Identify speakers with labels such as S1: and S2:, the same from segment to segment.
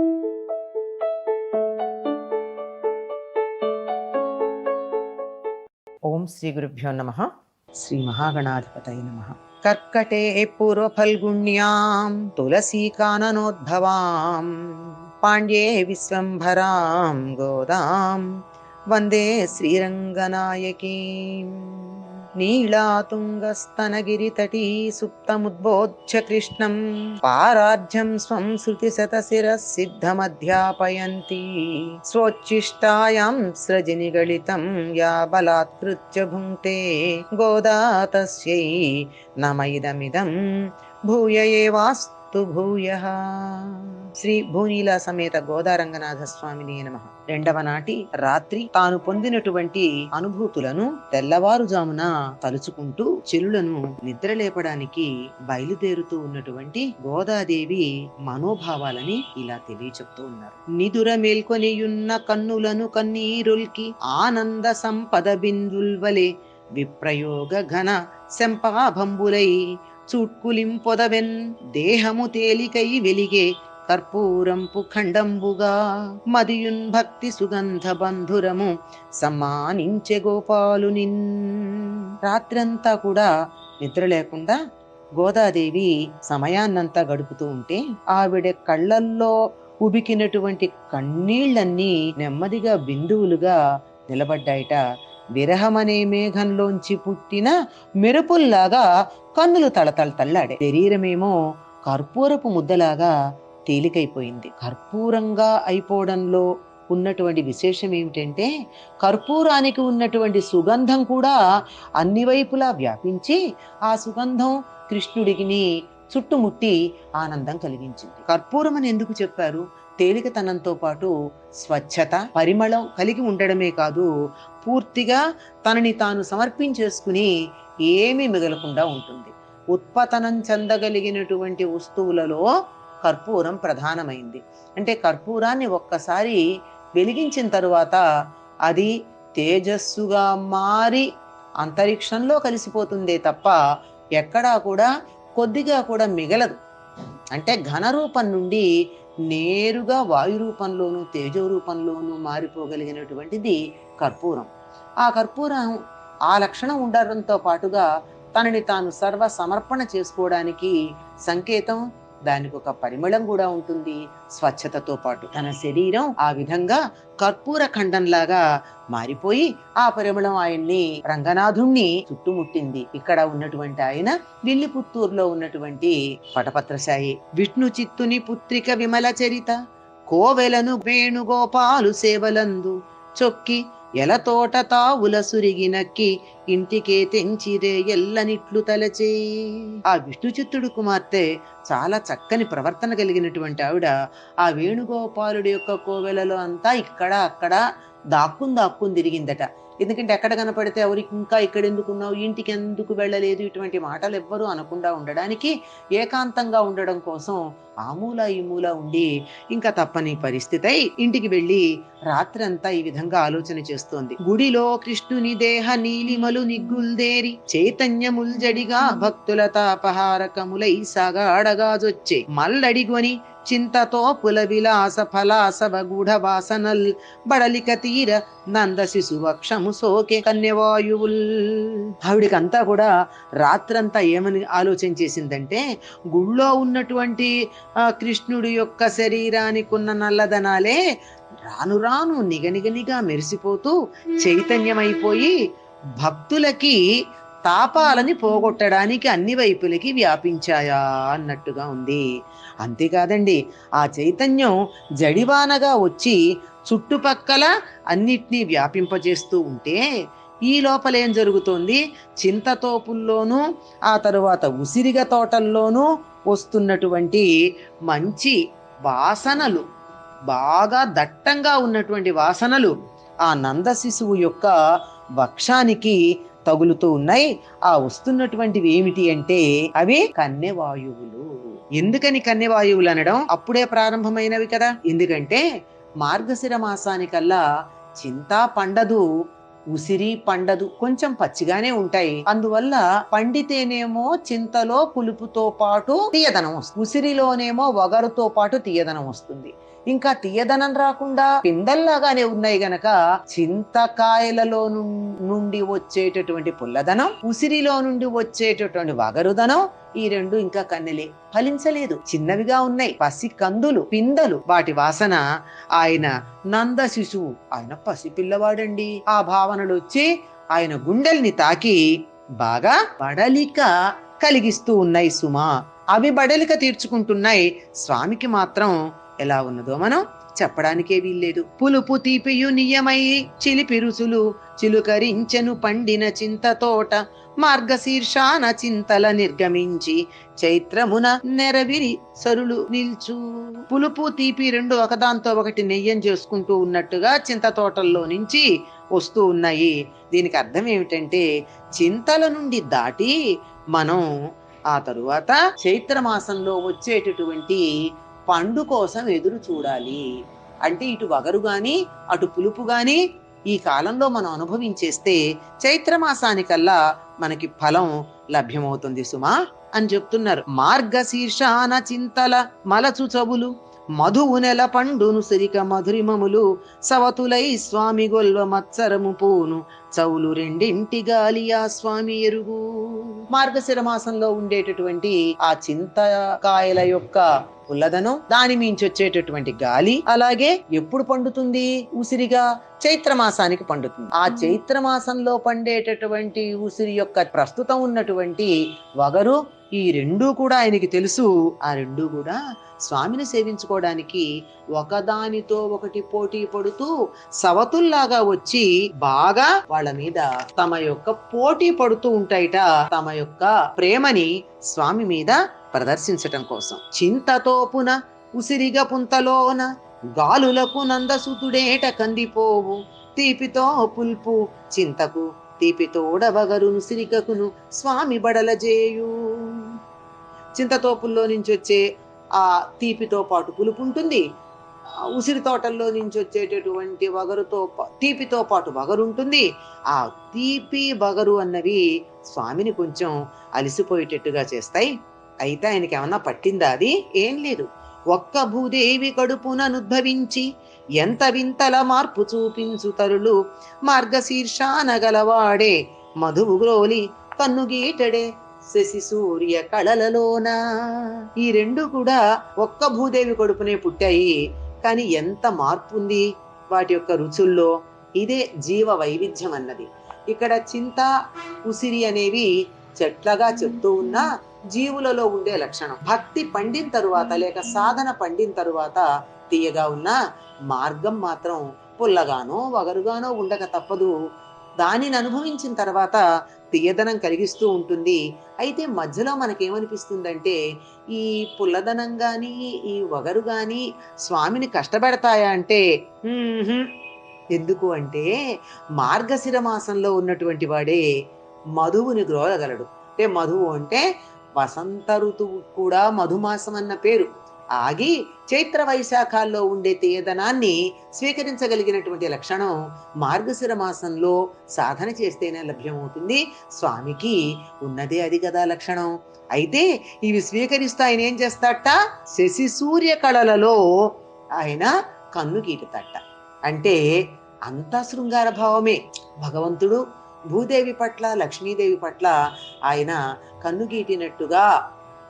S1: ఓం శ్రీ గురుభ్యో నమ. శ్రీ మహాగణాధిపతయ నమ. కర్కటే పూర్వఫల్గుణ్యాం తులసీకాననోద్భవాం పాండ్యే విశ్వంభరాం గోదాం వందే శ్రీరంగనాయకీం. నీళాతుంగస్తనగిరితటీ సుప్తముద్బోధ్య కృష్ణం పారార్ధ్యం స్వం శృతిశతశిరः సిద్ధమధ్యాపయంతి స్వోచ్ఛిష్టాయాం సృజనిగళితం యా బలాత్కృత్య భుంక్తే గోదా తస్యై నమ ఇదమిదం భూయ ఏవాస్తు భూయః. శ్రీ భూనీల సమేత గోదారంగనాథ స్వామిని నమ. రెండవ నాటి రాత్రి తాను పొందినటువంటి అనుభూతులను తెల్లవారుజామున తలుచుకుంటూ చెలులను నిద్రలేపడానికి బయలుదేరుతూ ఉన్నటువంటి గోదాదేవి మనోభావాలని ఇలా తెలియచెప్తూ ఉన్నారు. నిదుర మేల్కొనియున్న కన్నులను కన్నీరుల్కి ఆనంద సంపద బిందుల్వలే విప్రయోగ ఘన శంపాభంబులై చుట్కులింపొదవెన్ దేహము తేలికై వెలిగే కర్పూరంపు ఖండంబుగా మదియున్ భక్తి సుగంధ బంధురము సమానించే గోపాలుని రాత్రంతా కూడా నిద్ర లేకుండా గోదాదేవి సమయాన్నంతా గడుపుతూ ఉంటే ఆవిడ కళ్ళల్లో ఉబికినటువంటి కన్నీళ్ళన్నీ నెమ్మదిగా బిందువులుగా నిలబడ్డాయట. విరహమనే మేఘంలోంచి పుట్టిన మెరుపుల్లాగా కన్నులు తళతళ తల్లాడే శరీరమేమో కర్పూరపు ముద్దలాగా తేలికైపోయింది. కర్పూరంగా అయిపోవడంలో ఉన్నటువంటి విశేషం ఏమిటంటే కర్పూరానికి ఉన్నటువంటి సుగంధం కూడా అన్ని వైపులా వ్యాపించి ఆ సుగంధం కృష్ణుడికిని చుట్టుముట్టి ఆనందం కలిగించింది. కర్పూరం అని ఎందుకు చెప్పారు? తేలికతనంతో పాటు స్వచ్ఛత పరిమళం కలిగి ఉండడమే కాదు పూర్తిగా తనని తాను సమర్పించేసుకుని ఏమీ మిగలకుండా ఉంటుంది. ఉత్పతనం చెందగలిగినటువంటి వస్తువులలో కర్పూరం ప్రధానమైంది. అంటే కర్పూరాన్ని ఒక్కసారి వెలిగించిన తరువాత అది తేజస్సుగా మారి అంతరిక్షంలో కలిసిపోతుందే తప్ప ఎక్కడా కూడా కొద్దిగా కూడా మిగలదు. అంటే ఘన రూపం నుండి నేరుగా వాయు రూపంలోనూ తేజో రూపంలోనూ మారిపోగలిగినటువంటిది కర్పూరం. ఆ కర్పూరం ఆ లక్షణం ఉండడంతో పాటుగా తనని తాను సర్వ సమర్పణ చేసుకోవడానికి సంకేతం దానికి ఒక పరిమళం కూడా ఉంటుంది. స్వచ్ఛతతో పాటు తన శరీరం ఆ విధంగా కర్పూర ఖండంలాగా మారిపోయి ఆ పరిమళం ఆయన్ని రంగనాథుణ్ణి చుట్టుముట్టింది. ఇక్కడ ఉన్నటువంటి ఆయన విల్లిపుత్తూరులో ఉన్నటువంటి పటపత్రశాయి. విష్ణు చిత్తుని పుత్రిక విమల చరిత కోవెలను వేణుగోపాలు సేవలందు చొక్కి ఎలతోట తావుల సురిగినక్కి ఇంటికే తెంచిరే ఎల్లనిట్లు తలచే. ఆ విష్ణుచిత్తుడు కుమార్తె చాలా చక్కని ప్రవర్తన కలిగినటువంటి ఆవిడ ఆ వేణుగోపాలుడి యొక్క కోవెలలో అంతా ఇక్కడ అక్కడ దాక్కుని దాక్కుని తిరిగిందట. ఎందుకంటే ఎక్కడ కనపడితే ఎవరికి ఇంకా ఇక్కడ ఎందుకున్నావు ఇంటికి ఎందుకు వెళ్ళలేదు ఇటువంటి మాటలు ఎవ్వరూ అనకుండా ఉండడానికి ఏకాంతంగా ఉండడం కోసం ఆమూల మూల ఉండి ఇంకా తప్పని పరిస్థితి అయి ఇంటికి వెళ్ళి రాత్రంతా ఈ విధంగా ఆలోచన చేస్తోంది. గుడిలో కృష్ణుని దేహ నీలిమలు నిగ్గుల్దేరి చైతన్యముల్జడిగా భక్తుల తాపహారకములై సాగాడగాజొచ్చే మల్లడిగొని చింతతో పుల విలాస ఫలాసవ గూఢ వాసనల్ బడలిక తీర నంద శిశువక్షము సోకే కన్యవాయువుల్ ఆవిడికంతా కూడా రాత్రంతా ఏమని ఆలోచన చేసిందంటే గుళ్ళో ఉన్నటువంటి కృష్ణుడి యొక్క శరీరానికి ఉన్న నల్లదనాలే రాను రాను నిగనిగనిగా మెరిసిపోతూ చైతన్యమైపోయి భక్తులకి తాపాలని పోగొట్టడానికి అన్ని వైపులకి వ్యాపించాయా అన్నట్టుగా ఉంది. అంతేకాదండి ఆ చైతన్యం జడివానగా వచ్చి చుట్టుపక్కల అన్నిటినీ వ్యాపింపజేస్తూ ఉంటే ఈ లోపల ఏం జరుగుతోంది? చింతతోపుల్లోనూ ఆ తరువాత ఉసిరిగ తోటల్లోనూ వస్తున్నటువంటి మంచి వాసనలు బాగా దట్టంగా ఉన్నటువంటి వాసనలు ఆ నంద శిశువు యొక్క వక్షానికి తగులుతూ ఉన్నాయి. ఆ వస్తున్నటువంటివి ఏమిటి అంటే అవి కన్నెవాయువులు ఎందుకని కన్నెవాయువులు అనడం? అప్పుడే ప్రారంభమైనవి కదా. ఎందుకంటే మార్గశిర మాసానికల్లా చింత పండదు ఉసిరి పండదు కొంచెం పచ్చిగానే ఉంటాయి. అందువల్ల పండితేనేమో చింతలో పులుపుతో పాటు తీయదనం వస్తుంది. ఉసిరిలోనేమో వగరుతో పాటు తీయదనం వస్తుంది. ఇంకా తీయదనం రాకుండా పిందల్లాగానే ఉన్నాయి గనక చింతకాయలలో నుండి వచ్చేటటువంటి పుల్లదనం ఉసిరిలో నుండి వచ్చేటటువంటి వగరుదనం ఈ రెండు ఇంకా కన్నెలే ఫలించలేదు. చిన్నవిగా ఉన్నాయి. పసి కందులు పిందలు వాటి వాసన ఆయన నంద శిశువు ఆయన పసి పిల్లవాడండి. ఆ భావనలు వచ్చి ఆయన గుండెల్ని తాకి బాగా బడలిక కలిగిస్తూ ఉన్నాయి సుమా. అవి బడలిక తీర్చుకుంటున్నాయి. స్వామికి మాత్రం ఎలా ఉన్నదో మనం చెప్పడానికే వీల్లేదు. పులుపు తీపియు నియమై చిలిపి రుచులు చిలుకరించెను పండిన చింత తోట మార్గశీర్షాన చింతల నిర్గమించి చైత్రమున నెరవిరి సరులు నిల్చు. పులుపు తీపి రెండు ఒకదాంతో ఒకటి నెయ్యం చేసుకుంటూ ఉన్నట్టుగా చింత తోటల్లో నుంచి వస్తూ ఉన్నాయి. దీనికి అర్థం ఏమిటంటే చింతల నుండి దాటి మనం ఆ తరువాత చైత్ర మాసంలో వచ్చేటటువంటి పండు కోసం ఎదురు చూడాలి. అంటే ఇటు వగరు గాని అటు పులుపు గాని ఈ కాలంలో మనం అనుభవించేస్తే చైత్రమాసానికల్లా మనకి ఫలం లభ్యమవుతుంది సుమా అని చెప్తున్నారు. మార్గశీర్షాన చింతల మలచు చవులు మధువు నెల పండును సిరిక మధురిమములు సవతులై స్వామి గొల్వ మత్సరము పూను చౌలు రెండింటి గాలియా స్వామి ఎరుగు. మార్గశిర మాసంలో ఉండేటటువంటి ఆ చింతకాయల యొక్క పుల్లదనం దాని మించి వచ్చేటటువంటి గాలి అలాగే ఎప్పుడు పండుతుంది? ఉసిరిగా చైత్ర మాసానికి పండుతుంది. ఆ చైత్ర మాసంలో పండేటటువంటి ఉసిరి యొక్క ప్రస్తుతం ఉన్నటువంటి వగరు ఈ రెండూ కూడా ఆయనకి తెలుసు. ఆ రెండూ కూడా స్వామిని సేవించుకోవడానికి ఒకదానితో ఒకటి పోటీ పడుతూ సవతుల్లాగా వచ్చి బాగా వాళ్ళ మీద తమ యొక్క పోటీ పడుతూ ఉంటాయిట. తమ యొక్క ప్రేమని స్వామి మీద ప్రదర్శించటం కోసం. చింతతోపున ఉసిరిగ పుంతలోన గాలులకు నందసుతుడేట కందిపోవు తీపితో పుల్పు చింతకు తీపితోడవగరును సిరికకును స్వామి బడలజేయు. చింతతోపుల్లో నుంచి వచ్చే ఆ తీపితో పాటు పులుపు ఉంటుంది. ఉసిరి తోటల్లో నుంచి వచ్చేటటువంటి వగరుతో పా- తీపితో పాటు వగరు ఉంటుంది. ఆ తీపి వగరు అన్నవి స్వామిని కొంచెం అలిసిపోయేటట్టుగా చేస్తాయి. అయితే ఆయనకి ఏమన్నా పట్టిందా అది? ఏం లేదు. ఒక్క భూదేవి కడుపుననుద్భవించి ఎంత వింతల మార్పు చూపించు తరులు. మార్గశీర్షాన గలవాడే మధువు గ్రోలి కన్నుగీటడే శశి సూర్య కళలలోన. ఈ రెండు కూడా ఒక్క భూదేవి కడుపునే పుట్టాయి. కానీ ఎంత మార్పు ఉంది వాటి యొక్క రుచుల్లో. ఇదే జీవ వైవిధ్యం అన్నది. ఇక్కడ చింత ఉసిరి అనేవి చెట్లగా చెప్తూ ఉన్నా జీవులలో ఉండే లక్షణం. భక్తి పండిన తరువాత లేక సాధన పండిన తరువాత తీయగా ఉన్న మార్గం మాత్రం పుల్లగానో వగరుగానో ఉండక తప్పదు. దానిని అనుభవించిన తర్వాత తీయదనం కలిగిస్తూ ఉంటుంది. అయితే మధ్యలో మనకేమనిపిస్తుందంటే ఈ పుల్లదనం కానీ ఈ వగరు కానీ స్వామిని కష్టపెడతాయా అంటే ఎందుకు అంటే మార్గశిర మాసంలో ఉన్నటువంటి వాడే మధువుని గ్రోలగలడు అంటే మధువు అంటే వసంత ఋతువు కూడా మధుమాసం అన్న పేరు. ఆగి చైత్ర వైశాఖాల్లో ఉండే తీయదనాన్ని స్వీకరించగలిగినటువంటి లక్షణం మార్గశిర మాసంలో సాధన చేస్తేనే లభ్యమవుతుంది. స్వామికి ఉన్నదే అది కదా లక్షణం. అయితే ఇవి స్వీకరిస్తూ ఆయన ఏం చేస్తాట శశి సూర్య కళలలో ఆయన కన్ను గీటుతట అంటే అంత శృంగార భావమే. భగవంతుడు భూదేవి పట్ల లక్ష్మీదేవి పట్ల ఆయన కన్నుగీటినట్టుగా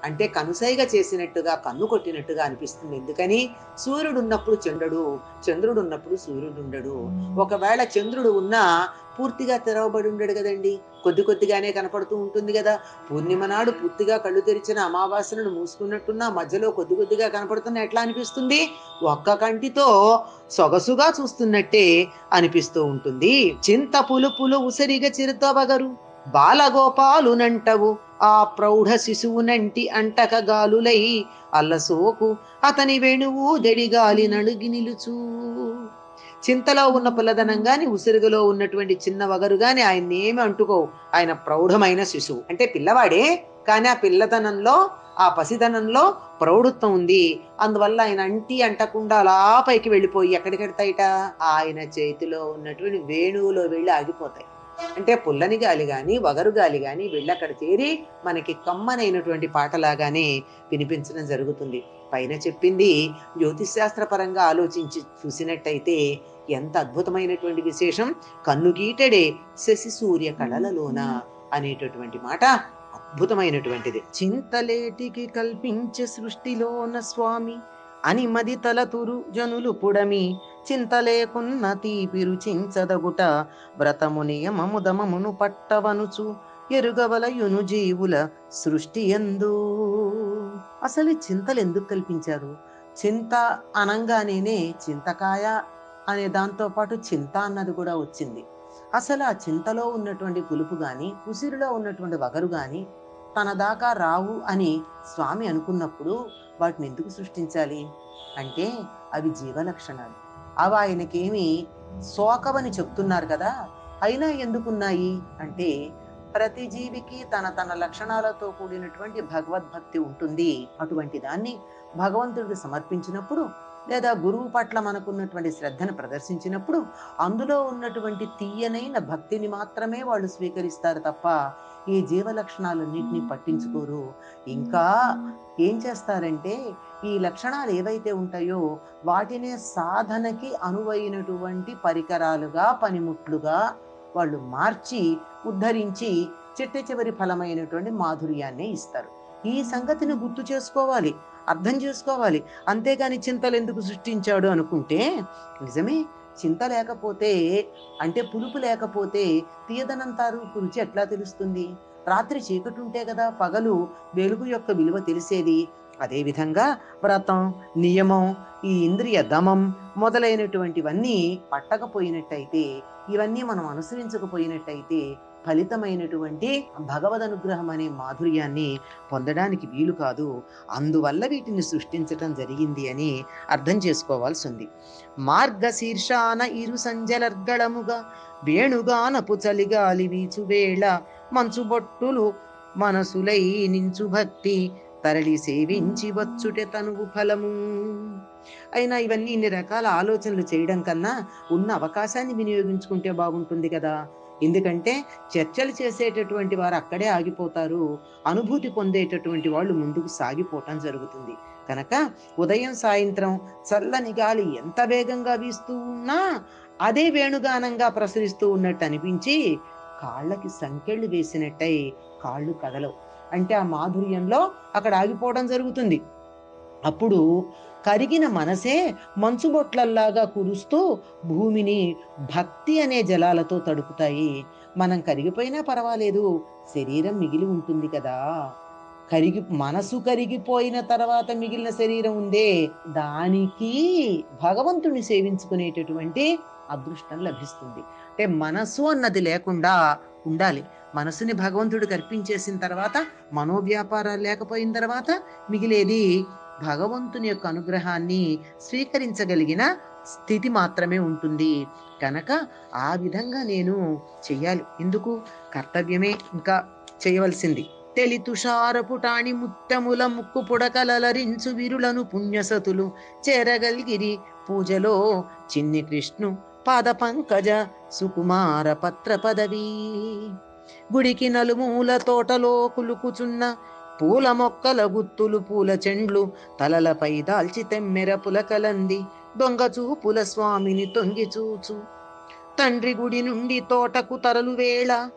S1: అంటే కనుసైగా చేసినట్టుగా కన్ను కొట్టినట్టుగా అనిపిస్తుంది. ఎందుకని? సూర్యుడు ఉన్నప్పుడు చంద్రుడు చంద్రుడు ఉన్నప్పుడు సూర్యుడు ఉండడు ఒకవేళ చంద్రుడు ఉన్నా పూర్తిగా తెరవబడి ఉండడు కదండి. కొద్ది కొద్దిగానే కనపడుతూ ఉంటుంది కదా. పూర్ణిమ నాడు పూర్తిగా కళ్ళు తెరిచిన అమావాస్యను మూసుకున్నట్టున్నా మధ్యలో కొద్ది కొద్దిగా కనపడుతున్న ఎట్లా అనిపిస్తుంది? ఒక్క కంటితో సొగసుగా చూస్తున్నట్టే అనిపిస్తూ ఉంటుంది. చింత పులుపులు ఉసరిగ బాలగోపాలు బాలగోపాలునంటవు. ఆ ప్రౌఢ శిశువునంటి అంటక గాలులై అల్లసోకు. అతని వేణువు దెడిగాలి నడుగి నిలుచు. చింతలో ఉన్న పుల్లదనం గాని ఉసిరుగులో ఉన్నటువంటి చిన్న వగరు గాని ఆయన్ని ఏమి అంటుకోవు. ఆయన ప్రౌఢమైన శిశువు. అంటే పిల్లవాడే కానీ ఆ పిల్లతనంలో ఆ పసిదనంలో ప్రౌఢత్వం ఉంది. అందువల్ల ఆయన అంటి అంటకుండా అలా పైకి వెళ్ళిపోయి ఎక్కడికెడతాయిట? ఆయన చేతిలో ఉన్నటువంటి వేణువులో వెళ్ళి ఆగిపోతాయి. అంటే పుల్లని గాలి గాని వగరు గాలి గాని వెళ్ళక్కడ చేరి మనకి కమ్మనైనటువంటి పాటలాగానే వినిపించడం జరుగుతుంది. పైన చెప్పింది జ్యోతిష్ శాస్త్ర పరంగా ఆలోచించి చూసినట్టయితే ఎంత అద్భుతమైనటువంటి విశేషం. కన్నుగీటడే శశి సూర్య కళలలోన అనేటటువంటి మాట అద్భుతమైనటువంటిది. చింతలేటికి కల్పించే సృష్టిలోన స్వామి అని మది తలతురు జనులు పుడమి చింత లేకున్న తీపి రుచించదగుట వ్రతము నియమము దమమును పట్టవనుచు ఎరుగవలయును జీవుల సృష్టి ఎందు. అసలు చింతలు ఎందుకు కల్పించారు? చింత అనంగానేనే చింతకాయ అనే దాంతో పాటు చింత అన్నది కూడా వచ్చింది. అసలు ఆ చింతలో ఉన్నటువంటి పులుపు కానీ ఉసిరిలో ఉన్నటువంటి వగరు కానీ తన దాకా రావు అని స్వామి అనుకున్నప్పుడు వాటిని ఎందుకు సృష్టించాలి? అంటే అవి జీవలక్షణాలు. అవి ఆయనకేమి శోకమని చెప్తున్నారు కదా అయినా ఎందుకున్నాయి? అంటే ప్రతి జీవికి తన తన లక్షణాలతో కూడినటువంటి భగవద్భక్తి ఉంటుంది. అటువంటి దాన్ని భగవంతుడికి సమర్పించినప్పుడు లేదా గురువు పట్ల మనకున్నటువంటి శ్రద్ధను ప్రదర్శించినప్పుడు అందులో ఉన్నటువంటి తీయనైన భక్తిని మాత్రమే వాళ్ళు స్వీకరిస్తారు తప్ప ఈ జీవ లక్షణాలన్నింటినీ పట్టించుకోరు. ఇంకా ఏం చేస్తారంటే ఈ లక్షణాలు ఏవైతే ఉంటాయో వాటినే సాధనకి అనువైనటువంటి పరికరాలుగా పనిముట్లుగా వాళ్ళు మార్చి ఉద్ధరించి చిట్ట చివరి ఫలమైనటువంటి మాధుర్యాన్ని ఇస్తారు. ఈ సంగతిని గుర్తు చేసుకోవాలి అర్థం చేసుకోవాలి. అంతేగాని చింతలు ఎందుకు సృష్టించాడు అనుకుంటే నిజమే చింత లేకపోతే అంటే పులుపు లేకపోతే తీయదనంతారు రుచి ఎట్లా తెలుస్తుంది? రాత్రి చీకటి ఉంటే కదా పగలు వెలుగు యొక్క విలువ తెలిసేది. అదేవిధంగా వ్రతం నియమం ఈ ఇంద్రియ దమం మొదలైనటువంటివన్నీ పట్టకపోయినట్టయితే ఇవన్నీ మనం అనుసరించకపోయినట్టయితే ఫలితమైనటువంటి భగవద్ అనుగ్రహం అనే మాధుర్యాన్ని పొందడానికి వీలు కాదు. అందువల్ల వీటిని సృష్టించటం జరిగింది అని అర్థం చేసుకోవాల్సి ఉంది. మార్గశీర్షాన ఇరు సంజలర్గళముగా వేణుగానపు చలిగాలి వీచువేళ మంచుబొట్టులు మంచు బొట్టులు మనసులై నించు భక్తి తరలి సేవించి వచ్చుటే తనువు ఫలము. అయినా ఇవన్నీ ఇన్ని రకాల ఆలోచనలు చేయడం కన్నా ఉన్న అవకాశాన్ని వినియోగించుకుంటే బాగుంటుంది కదా. ఎందుకంటే చర్చలు చేసేటటువంటి వారు అక్కడే ఆగిపోతారు అనుభూతి పొందేటటువంటి వాళ్ళు ముందుకు సాగిపోవటం జరుగుతుంది. కనుక ఉదయం సాయంత్రం చల్లని గాలి ఎంత వేగంగా వీస్తూ ఉన్నా అదే వేణుగానంగా ప్రసరిస్తూ ఉన్నట్టు అనిపించి కాళ్ళకి సంకెళ్ళు వేసినట్టయి కాళ్ళు కదలవు. అంటే ఆ మాధుర్యంలో అక్కడ ఆగిపోవడం జరుగుతుంది. అప్పుడు కరిగిన మనసే మంచుబొట్లల్లాగా కురుస్తూ భూమిని భక్తి అనే జలాలతో తడుపుతాయి. మనం కరిగిపోయినా పర్వాలేదు శరీరం మిగిలి ఉంటుంది కదా. కరిగి మనసు కరిగిపోయిన తర్వాత మిగిలిన శరీరం ఉందే. దానికి భగవంతుని సేవించుకునేటటువంటి అదృష్టం లభిస్తుంది. అంటే మనసు అన్నది లేకుండా ఉండాలి. మనసుని భగవంతుడికి అర్పించేసిన తర్వాత మనోవ్యాపారాలు లేకపోయిన తర్వాత మిగిలేది భగవంతుని యొక్క అనుగ్రహాన్ని స్వీకరించగలిగిన స్థితి మాత్రమే ఉంటుంది. కనుక ఆ విధంగా నేను చెయ్యాలి ఎందుకు? కర్తవ్యమే ఇంకా చేయవలసింది. తెలి తుషారపుటాణి ముత్తముల ముక్కు పుడకలలరించు విరులను పుణ్యసతులు చేరగలిగిరి పూజలో చిన్ని కృష్ణు పాద పంకజ సుకుమార పత్ర పదవి. గుడికి నలుమూల తోటలో కులుకుచున్న పూల మొక్కల గుత్తులు పూల చెండ్లు తలలపై దాల్చి తెమ్మెర పులకలంది. దొంగ చూపుల స్వామిని తొంగి చూచు. తండ్రి గుడి నుండి తోటకు తరలు వేళ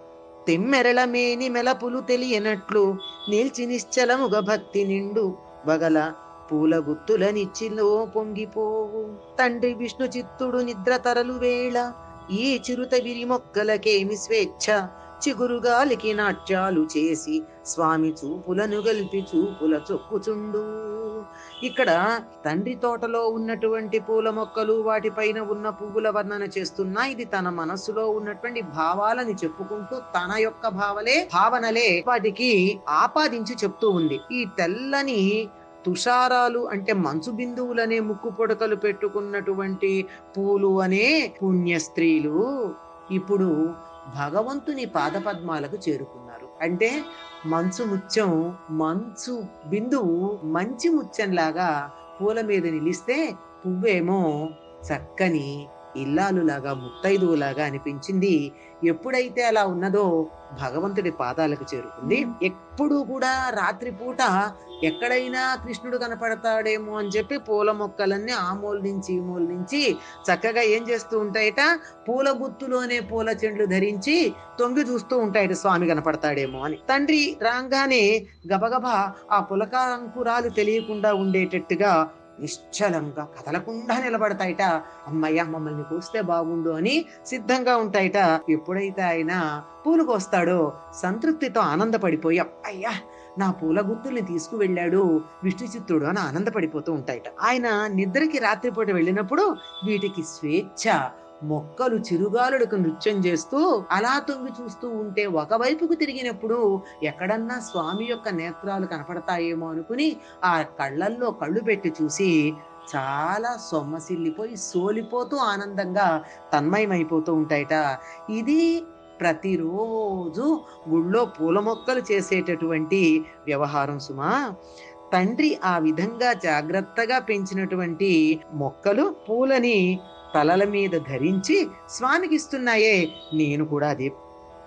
S1: తెమ్మెరల మేని మెలపులు తెలియనట్లు నిల్చి నిశ్చలముగ భక్తి నిండు. వగల పూల గుత్తుల నిచ్చిలో పొంగిపోవు. తండ్రి విష్ణు చిత్తుడు నిద్ర తరలు వేళ ఈ చిరుత విరి మొక్కలకేమి స్వేచ్ఛ? చిగురుగాలికి నాట్యాలు చేసి స్వామి చూపులను గల్పి చూపుల చొక్కుచుండు. ఇక్కడ తండ్రి తోటలో ఉన్నటువంటి పూల మొక్కలు వాటిపైన ఉన్న పువ్వుల వర్ణన చేస్తున్నా ఇది తన మనస్సులో ఉన్నటువంటి భావాలని చెప్పుకుంటూ తన యొక్క భావలే భావనలే వాటికి ఆపాదించి చెప్తూ ఉంది. ఈ తెల్లని తుషారాలు అంటే మంచు బిందువులనే ముక్కు పొడకలు పెట్టుకున్నటువంటి పూలు అనే పుణ్య స్త్రీలు ఇప్పుడు భగవంతుని పాదపద్మాలకు చేరుకున్నారు. అంటే మంచు ముత్యం మంచు బిందువు మంచి ముత్యంలాగా పూల మీద నిలిస్తే పువ్వేమో చక్కని ఇల్లాలులాగా ముత్తైదువులాగా అనిపించింది. ఎప్పుడైతే అలా ఉన్నదో భగవంతుడి పాదాలకు చేరుకుంది. ఎప్పుడు కూడా రాత్రిపూట ఎక్కడైనా కృష్ణుడు కనపడతాడేమో అని చెప్పి పూల మొక్కలన్నీ ఆ మూల నుంచి ఈ మూల నుంచి చక్కగా ఏం చేస్తూ ఉంటాయట? పూల గుత్తులోనే పూల చెండ్లు ధరించి తొంగి చూస్తూ ఉంటాయట స్వామి కనపడతాడేమో అని. తండ్రి రాగానే గబగబా ఆ పులకాంకురాలు తెలియకుండా ఉండేటట్టుగా నిశ్చలంగా కదలకుండా నిలబడతాయిట. అమ్మయ్య మమ్మల్ని కోస్తే బాగుండు అని సిద్ధంగా ఉంటాయిట. ఎప్పుడైతే ఆయన పూలు కోస్తాడో సంతృప్తితో ఆనందపడిపోయాం అయ్యా నా పూల గుత్తుల్ని తీసుకువెళ్ళాడు విష్ణు చిత్తుడు అని ఆనందపడిపోతూ ఉంటాయిట. ఆయన నిద్రకి రాత్రిపూట వెళ్ళినప్పుడు వీటికి స్వేచ్ఛ మొక్కలు చిరుగాలులకు నృత్యం చేస్తూ అలా తొంగి చూస్తూ ఉంటే ఒకవైపుకు తిరిగినప్పుడు ఎక్కడన్నా స్వామి యొక్క నేత్రాలు కనపడతాయేమో అనుకుని ఆ కళ్ళల్లో కళ్ళు పెట్టి చూసి చాలా సొమ్మసిల్లిపోయి సోలిపోతూ ఆనందంగా తన్మయమైపోతూ ఉంటాయట. ఇది ప్రతిరోజు గుళ్ళో పూల మొక్కలు చేసేటటువంటి వ్యవహారం సుమా. తండ్రి ఆ విధంగా జాగ్రత్తగా పెంచినటువంటి మొక్కలు పూలని తలల మీద ధరించి స్వామికి ఇస్తున్నాయే నేను కూడా అదే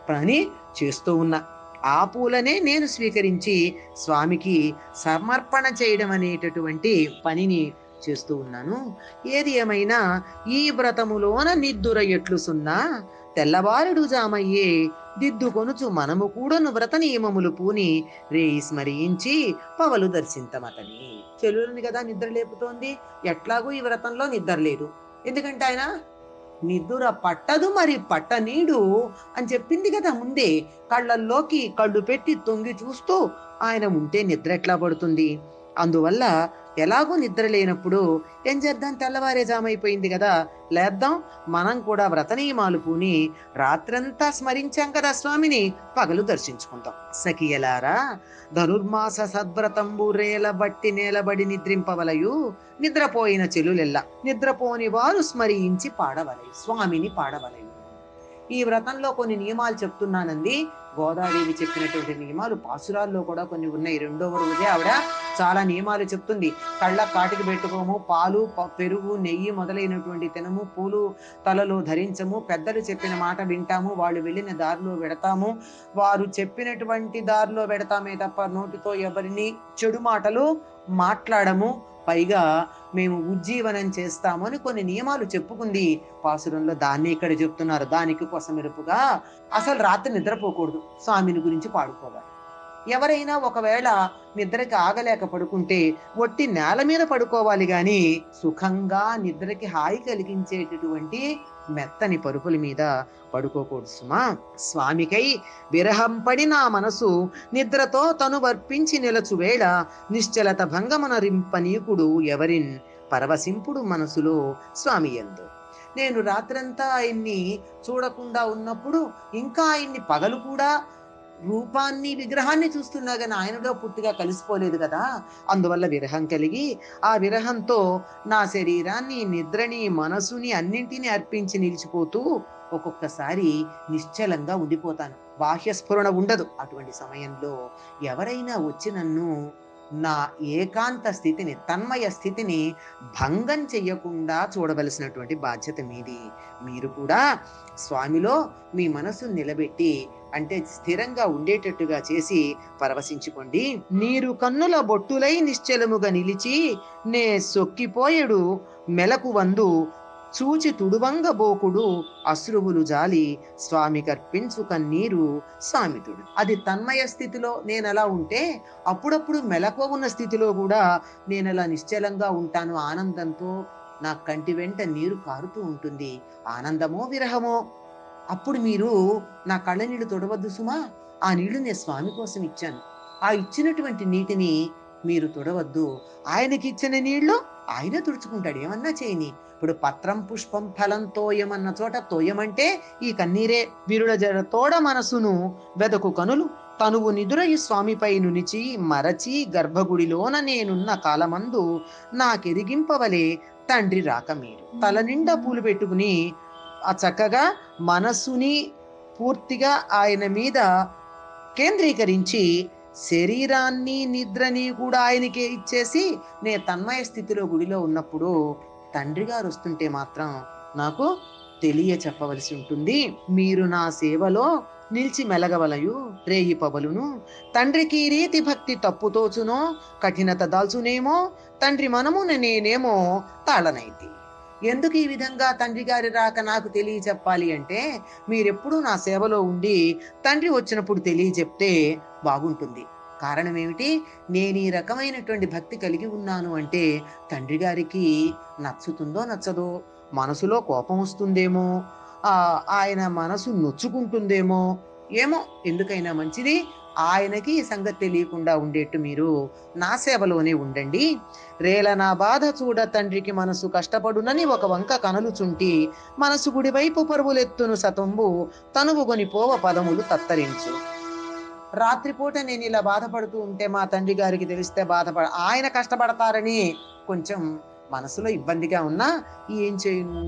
S1: పని చేస్తూ ఉన్నా. ఆ పూలనే నేను స్వీకరించి స్వామికి సమర్పణ చేయడం అనేటటువంటి పనిని చేస్తూ ఉన్నాను. ఏది ఏమైనా ఈ వ్రతములోన నిద్దుర ఎట్లు సున్నా తెల్లవారుడు జామయ్యే దిద్దుకొనుచు మనము కూడాను వ్రత నియమములు పూని రేయి స్మరించి పవలు దర్శింతమతని. చెలుని కదా నిద్ర లేపుతోంది ఎట్లాగూ ఈ వ్రతంలో నిద్ర లేదు ఎందుకంటే ఆయన నిద్ర పట్టదు మరి పట్టనీడు అని చెప్పింది కదా ముందే. కళ్ళల్లోకి కళ్ళు పెట్టి తొంగి చూస్తూ ఆయన ఉంటే నిద్ర ఎట్లా పడుతుంది? అందువల్ల ఎలాగో నిద్ర లేనప్పుడు ఏం చేద్దాం? తెల్లవారే జామైపోయింది కదా లేద్దాం. మనం కూడా వ్రతనీయమాలు పూని రాత్రంతా స్మరించాం కదా స్వామిని పగలు దర్శించుకుంటాం సఖియలారా ధనుర్మాస సద్వ్రతంబు రేల బట్టి నేలబడి నిద్రింపవలయు నిద్రపోయిన చెలులెల్ల. నిద్రపోని వారు స్మరించి పాడవలయు స్వామిని పాడవలయు ఈ వ్రతంలో కొన్ని నియమాలు చెప్తున్నానండి. గోదాదేవి చెప్పినటువంటి నియమాలు పాసురాల్లో కూడా కొన్ని ఉన్నాయి. రెండవ రోజే ఆవిడ చాలా నియమాలు చెప్తుంది. కళ్ళ కాటికి పెట్టుకోము పాలు పెరుగు నెయ్యి మొదలైనటువంటి తినము పూలు తలలో ధరించము పెద్దలు చెప్పిన మాట వింటాము వాళ్ళు వెళ్ళిన దారిలో పెడతాము. వారు చెప్పినటువంటి దారిలో పెడతామే తప్ప నోటితో ఎవరిని చెడు మాటలు మాట్లాడము పైగా మేము ఉజ్జీవనం చేస్తాము అని కొన్ని నియమాలు చెప్పుకుంది. పాసురంలో దాన్ని ఇక్కడ చెప్తున్నారు. దానికి కొసమెరుపుగా అసలు రాత్రి నిద్రపోకూడదు. స్వామిని గురించి పాడుకోవాలి. ఎవరైనా ఒకవేళ నిద్రకి ఆగలేక పడుకుంటే ఒట్టి నేల మీద పడుకోవాలి గాని సుఖంగా నిద్రకి హాయి కలిగించేటటువంటి మెత్తని పరుపుల మీద పడుకోకూడదు సుమా. స్వామికై విరహంపడి నా మనసు నిద్రతో తను వర్పించి నిలచువేళ నిశ్చలత భంగమన రింపనీకుడు ఎవరిన్ పరవశింపుడు మనసులో స్వామి ఎందు. నేను రాత్రంతా ఆయన్ని చూడకుండా ఉన్నప్పుడు ఇంకా ఆయన్ని పగలు కూడా రూపాన్ని విగ్రహాన్ని చూస్తున్నా కానీ ఆయనలో పూర్తిగా కలిసిపోలేదు కదా. అందువల్ల విరహం కలిగి ఆ విరహంతో నా శరీరాన్ని నిద్రని మనసుని అన్నింటినీ అర్పించి నిలిచిపోతూ ఒక్కొక్కసారి నిశ్చలంగా ఉండిపోతాను. బాహ్య స్ఫురణ ఉండదు అటువంటి సమయంలో. ఎవరైనా వచ్చి నన్ను నా ఏకాంత స్థితిని తన్మయ స్థితిని భంగం చెయ్యకుండా చూడవలసినటువంటి బాధ్యత మీది. మీరు కూడా స్వామిలో మీ మనసు నిలబెట్టి అంటే స్థిరంగా ఉండేటట్టుగా చేసి పరవశించుకోండి. నీరు కన్నుల బొట్టులై నిశ్చలముగా నిలిచి నే సొక్కిపోయెడు మెలకు వందు చూచి తుడువంగ బోకుడు అశ్రువులు జాలి స్వామి కర్పించు కన్నీరు స్వామితుడు అది తన్మయ స్థితిలో నేను అలా ఉంటే అప్పుడప్పుడు మెలకువ ఉన్న స్థితిలో కూడా నేను అలా నిశ్చలంగా ఉంటాను. ఆనందంతో నా కంటి వెంట నీరు కారుతూ ఉంటుంది. ఆనందమో విరహమో అప్పుడు మీరు నా కళ్ళ నీళ్ళు తొడవద్దు సుమా. ఆ నీళ్ళు నేను స్వామి కోసం ఇచ్చాను. ఆ ఇచ్చినటువంటి నీటిని మీరు తొడవద్దు. ఆయనకి ఇచ్చిన నీళ్ళు ఆయన తుడుచుకుంటాడు. ఏమన్నా చేయని. ఇప్పుడు పత్రం పుష్పం ఫలం తోయమన్న చోట తోయమంటే ఈ కన్నీరే. వీరుల జడ తోడ మనసును వెదకు కనులు. తనువు నిదురయ్యి స్వామిపై నునిచి మరచి గర్భగుడిలోన నేనున్న కాలమందు నాకెరిగింపవలే తండ్రి రాక మీరు. తల నిండా పూలు పెట్టుకుని ఆ చక్కగా మనస్సుని పూర్తిగా ఆయన మీద కేంద్రీకరించి శరీరాన్ని నిద్రని కూడా ఆయనకే ఇచ్చేసి నే తన్మయ స్థితిలో గుడిలో ఉన్నప్పుడు తండ్రి గారు వస్తుంటే మాత్రం నాకు తెలియ చెప్పవలసి ఉంటుంది. మీరు నా సేవలో నిలిచి మెలగవలయు రేయి పవలును తండ్రికి రీతి భక్తి తప్పుతోచునో కఠినత దాల్చునేమో తండ్రి మనమున నేనేమో తాళనైతి. ఎందుకు ఈ విధంగా తండ్రి గారి రాక నాకు తెలియచెప్పాలి అంటే మీరెప్పుడూ నా సేవలో ఉండి తండ్రి వచ్చినప్పుడు తెలియచెప్తే బాగుంటుంది. కారణం ఏమిటి? నేను ఈ రకమైనటువంటి భక్తి కలిగి ఉన్నాను అంటే తండ్రి గారికి నచ్చుతుందో నచ్చదో మనసులో కోపం వస్తుందేమో ఆయన మనసు నొచ్చుకుంటుందేమో ఏమో ఎందుకైనా మంచిది. ఆయనకి ఈ సంగతి తెలియకుండా ఉండేట్టు మీరు నా సేవలోనే ఉండండి. రేల నా బాధ చూడ తండ్రికి మనసు కష్టపడునని ఒక వంక కనలుచుంటి మనసు గుడివైపు పరువులెత్తును సతంబు తనువు పోవ పదములు తత్తరించు. రాత్రిపూట నేను ఇలా బాధపడుతూ ఉంటే మా తండ్రి గారికి తెలిస్తే బాధపడ ఆయన కష్టపడతారని కొంచెం మనసులో ఇబ్బందిగా ఉన్నా ఏం చేయను?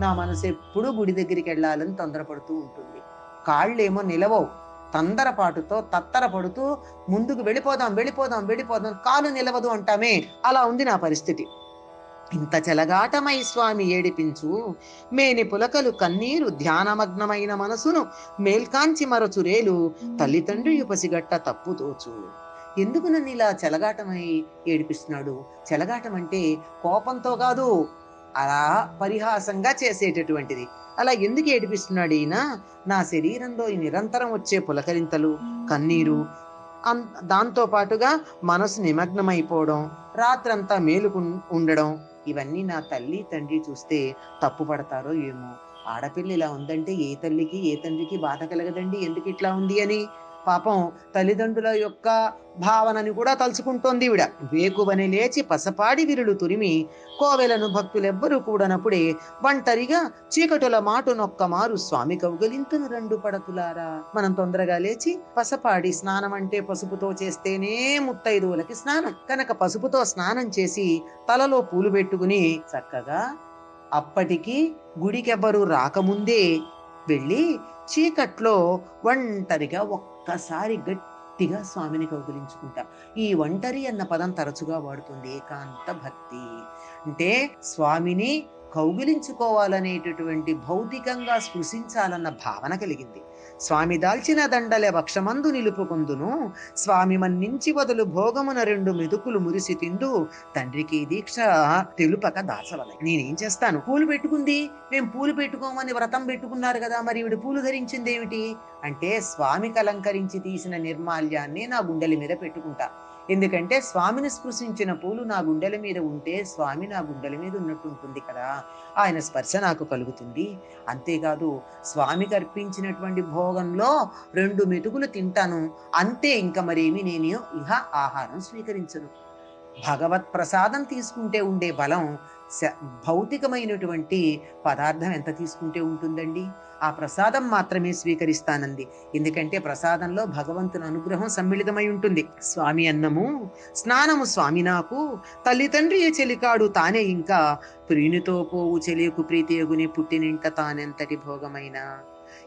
S1: నా మనసు ఎప్పుడూ గుడి దగ్గరికి వెళ్ళాలని తొందరపడుతూ ఉంటుంది. కాళ్ళేమో నిలవవు. తొందరపాటుతో తత్తరపడుతూ ముందుకు వెళ్ళిపోదాం వెళ్ళిపోదాం వెళ్ళిపోదాం కాలు నిలవదు అంటామే. అలా ఉంది నా పరిస్థితి. ఇంత చెలగాటమై స్వామి ఏడిపించు. మేని పులకలు కన్నీరు ధ్యానమగ్నమైన మనసును మేల్కాంచి మరచురేలు. తల్లిదండ్రి పసిగట్ట తప్పుతోచు ఎందుకు నన్ను ఇలా చెలగాటమై ఏడిపిస్తున్నాడు? చెలగాటం అంటే కోపంతో కాదు అలా పరిహాసంగా చేసేటటువంటిది. అలా ఎందుకు ఏడిపిస్తున్నాడు ఈయన? నా శరీరంలో ఈ నిరంతరం వచ్చే పులకరింతలు కన్నీరు అన్- దాంతో పాటుగా మనసు నిమగ్నమైపోవడం రాత్రంతా మేలుకు ఉండడం ఇవన్నీ నా తల్లి తండ్రి చూస్తే తప్పు పడతారో ఏమో. ఆడపిల్ల ఇలా ఉందంటే ఏ తల్లికి ఏ తండ్రికి బాధ కలగదండి? ఎందుకు ఇట్లా ఉంది అని? పాపం తల్లిదండ్రుల యొక్క భావనని కూడా తలుచుకుంటోంది ఈవిడ. వేకువని లేచి పసపాడి విరులు తురిమి కోవెలను భక్తులెవ్వరూ కూడనప్పుడే ఒంటరిగా చీకటుల మాటు నొక్కమారు స్వామి కౌగలింతును రెండు పడతులారా మనం తొందరగా లేచి పసపాడి స్నానం అంటే పసుపుతో చేస్తేనే ముత్తైదువులకి స్నానం. కనుక పసుపుతో స్నానం చేసి తలలో పూలు పెట్టుకుని చక్కగా అప్పటికి గుడికెవ్వరూ రాకముందే వెళ్ళి చీకట్లో ఒంటరిగా ఒక్కసారి గట్టిగా స్వామిని కౌగిలించుకుంటా. ఈ ఒంటరి అన్న పదం తరచుగా వాడుతుంది ఏకాంత భక్తి. అంటే స్వామిని కౌగిలించుకోవాలనేటటువంటి భౌతికంగా స్పృశించాలన్న భావన కలిగింది. స్వామి దాల్చిన దండలే వక్షమందు నిలుపుకుందును. స్వామి మన్నించి వదులు భోగమున రెండు మెతుకులు మురిసి తిందు తండ్రికి దీక్ష తెలుపక దాచవల నేనేం చేస్తాను? పూలు పెట్టుకుంది. మేము పూలు పెట్టుకోమని వ్రతం పెట్టుకున్నారు కదా మరి ఇవిడు పూలు ధరించింది ఏమిటి అంటే స్వామికి అలంకరించి తీసిన నిర్మాల్యాన్ని నా గుండెల మీద పెట్టుకుంటా. ఎందుకంటే స్వామిని స్పృశించిన పూలు నా గుండెల మీద ఉంటే స్వామి నా గుండెల మీద ఉన్నట్టు ఉంటుంది కదా. ఆయన స్పర్శ నాకు కలుగుతుంది. అంతేకాదు స్వామికి అర్పించినటువంటి భోగంలో రెండు మెతుకులు తింటాను. అంతే ఇంకా మరేమి నేను ఇహ ఆహారం స్వీకరించను. భగవత్ ప్రసాదం తీసుకుంటే ఉండే బలం భౌతికమైనటువంటి పదార్థం ఎంత తీసుకుంటే ఉంటుందండి? ఆ ప్రసాదం మాత్రమే స్వీకరిస్తానంది. ఎందుకంటే ప్రసాదంలో భగవంతుని అనుగ్రహం సమ్మిళితమై ఉంటుంది. స్వామి అన్నము స్నానము స్వామి నాకు తల్లి తండ్రి చెలికాడు తానే ఇంకా ప్రీనితో పోవు చెలియకు ప్రీతియగుని పుట్టినింట తానెంతటి భోగమైనా.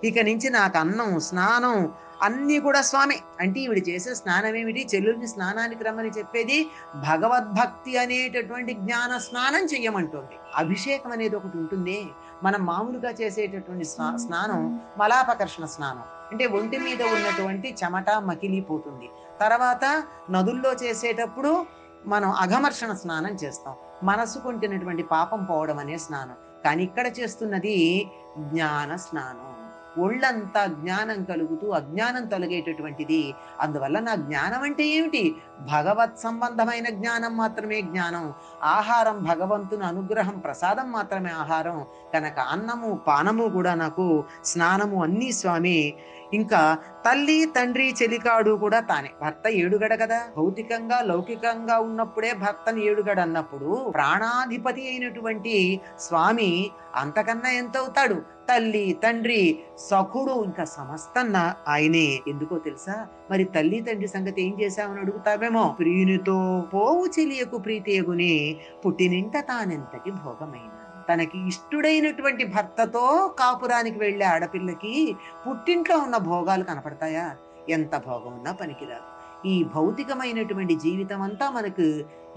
S1: ఇక నుంచి నాకు అన్నం స్నానం అన్నీ కూడా స్వామి. అంటే ఈవిడ చేసే స్నానం ఏమిటి చెల్లుల్ని స్నానానికి రమ్మని చెప్పేది భగవద్భక్తి అనేటటువంటి జ్ఞాన స్నానం చెయ్యమంటుంది. అభిషేకం అనేది ఒకటి ఉంటుంది. మనం మామూలుగా చేసేటటువంటి స్నా- స్నానం మలాపకర్షణ స్నానం. అంటే ఒంటి మీద ఉన్నటువంటి చెమట మకిలిపోతుంది తర్వాత నదుల్లో చేసేటప్పుడు మనం అఘమర్షణ స్నానం చేస్తాం. మనసు కొంటినటువంటి పాపం పోవడం అనే స్నానం. కానీ ఇక్కడ చేస్తున్నది జ్ఞాన స్నానం. ఒళ్ళంతా జ్ఞానం కలుగుతూ అజ్ఞానం తొలగేటటువంటిది. అందువల్ల నా జ్ఞానం అంటే ఏమిటి? భగవత్ సంబంధమైన జ్ఞానం మాత్రమే జ్ఞానం. ఆహారం భగవంతుని అనుగ్రహం ప్రసాదం మాత్రమే ఆహారం. కనుక అన్నము పానము కూడా నాకు స్నానము అన్నీ స్వామి. ఇంకా తల్లి తండ్రి చెలికాడు కూడా తానే. భర్త ఏడుగడ కదా? భౌతికంగా లౌకికంగా ఉన్నప్పుడే భర్తని ఏడుగడ అన్నప్పుడు ప్రాణాధిపతి అయినటువంటి స్వామి అంతకన్నా ఎంత అవుతాడు తల్లి తండ్రి సఖుడు ఇంకా సమస్తన్న ఆయనే. ఎందుకో తెలుసా? మరి తల్లి తండ్రి సంగతి ఏం చేశామని అడుగుతావేమో? ప్రియునితో పోవు చెలియకు ప్రీతియగుని పుట్టినింట తానెంతటి భోగమైన. తనకి ఇష్టుడైనటువంటి భర్తతో కాపురానికి వెళ్ళే ఆడపిల్లకి పుట్టింట్లో ఉన్న భోగాలు కనపడతాయా? ఎంత భోగం ఉన్నా పనికిరాదు. ఈ భౌతికమైనటువంటి జీవితం అంతా మనకు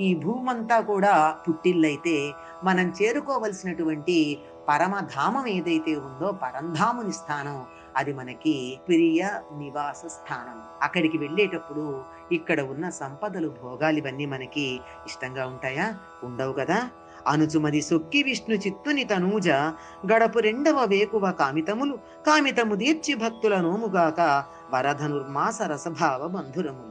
S1: ఈ భూమంతా కూడా పుట్టిల్లైతే మనం చేరుకోవలసినటువంటి పరమధామం ఏదైతే ఉందో పరంధాముని స్థానం అది మనకి ప్రియ నివాస స్థానం. అక్కడికి వెళ్ళేటప్పుడు ఇక్కడ ఉన్న సంపదలు భోగాలు ఇవన్నీ మనకి ఇష్టంగా ఉంటాయా? ఉండవు కదా? అనుచుమది సొక్కి విష్ణు చిత్తుని తనూజ గడపు రెండవ వేకువ కామితములు కామితము దీర్చి భక్తుల నోముగాక వరధనుర్మాస రసభావ బంధురములు.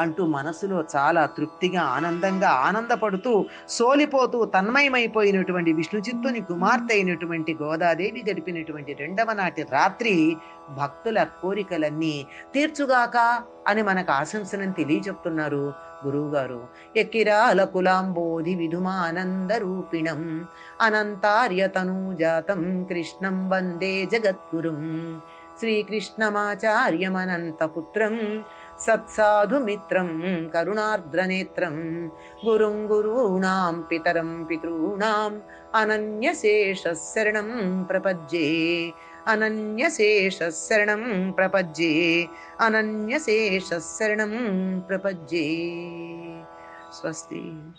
S1: అంటూ మనసులో చాలా తృప్తిగా ఆనందంగా ఆనందపడుతూ సోలిపోతూ తన్మయమైపోయినటువంటి విష్ణుచిత్తుని కుమార్తె అయినటువంటి గోదాదేవి గడిపినటువంటి రెండవ నాటి రాత్రి భక్తుల కోరికలన్నీ తీర్చుగాక అని మనకు ఆశంసనని తెలియచెప్తున్నారు గురువుగారు. ఎకిరాల కులాంబోధి విధుమానంద రూపిణం అనంతార్యతనూజాతం కృష్ణం వందే జగద్గురుం. శ్రీకృష్ణమాచార్యమనంతపుత్రం सत्साधुमित्रं करुणार्द्रनेत्रं गुरुं गुरूणां पितरं पितॄणाम् अनन्यशेषशरणं प्रपद्ये अनन्यशेषशरणं प्रपद्ये अनन्यशेषशरणं प्रपद्ये। स्वस्ति।